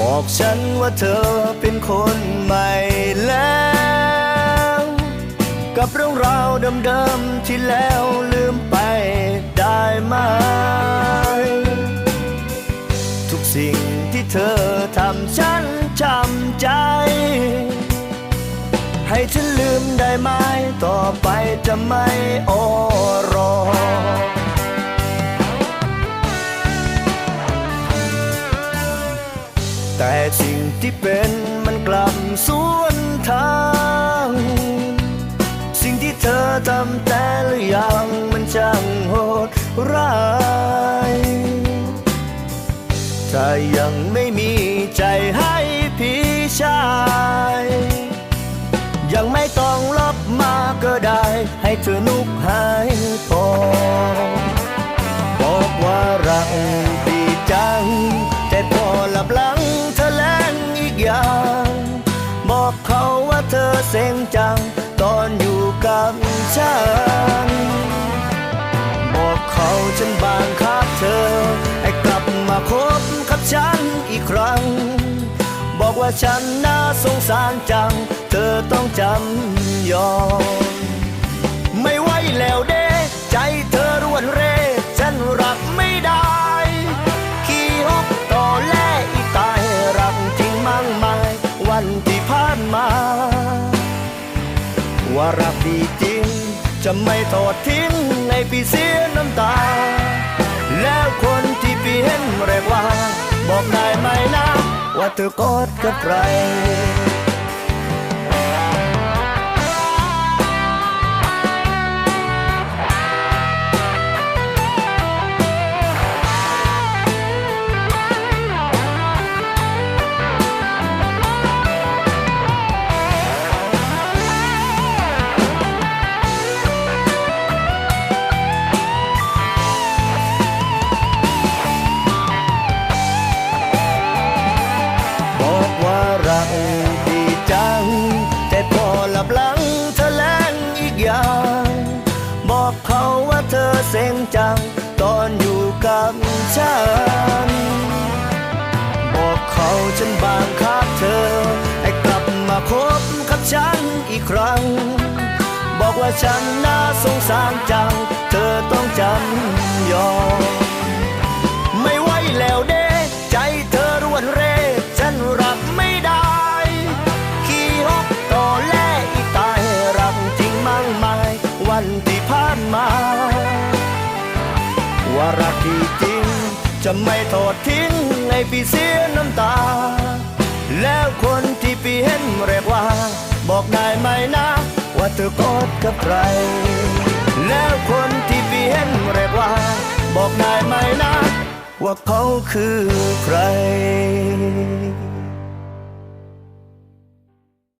บอกฉันว่าเธอเป็นคนใหม่แล้ว กับเรื่องราวเดิมๆที่แล้วลืมไปได้ไหม ทุกสิ่งที่เธอทำฉันจำใจ ให้ฉันลืมได้ไหมต่อไปจะไม่โอร แต่สิ่งที่เป็นมันกลับสวนทาง สิ่งที่เธอทำแต่ละอย่างมันช่างโหดร้าย ถ้ายังไม่มีใจให้พี่ชาย ยังไม่ต้องลบมาก็ได้ ให้เธอนุกหายพอบอกว่ารัก บอกเขาว่าเธอเซ็งจัง ตอนอยู่กับฉัน บอกเขาฉันบางคับเธอ ให้กลับมาคบกับฉันอีกครั้ง บอกว่าฉันน่าสงสารจัง เธอต้องจำยอม ว่ารักดีจริง จะไม่ทอดทิ้งในพี่เสียน้ำตา แล้วคนที่พี่เห็นเรียกว่า บอกได้ไหมนะ ว่าเธอกอดกับใคร จังตอนอยู่กับฉัน บอกเขาฉันบางคับเธอ ให้กลับมาคบกับฉันอีกครั้ง บอกว่าฉันน่าสงสารจัง เธอต้องจำยอมไม่ไหวแล้วเด้ใจเธอรวนเรฉันรับไม่ได้ขี้ฮกต่อแลอีตายรักจริงมั่งไม่วันที่ผ่านมา ว่ารักที่จริง จะไม่ทอดทิ้งให้พี่เสียน้ำตา แล้วคนที่พี่เห็นเรียกว่า บอกได้ไหมนะ ว่าเธอกอดกับใคร แล้วคนที่พี่เห็นเรียกว่า บอกได้ไหมนะ ว่าเขาคือใคร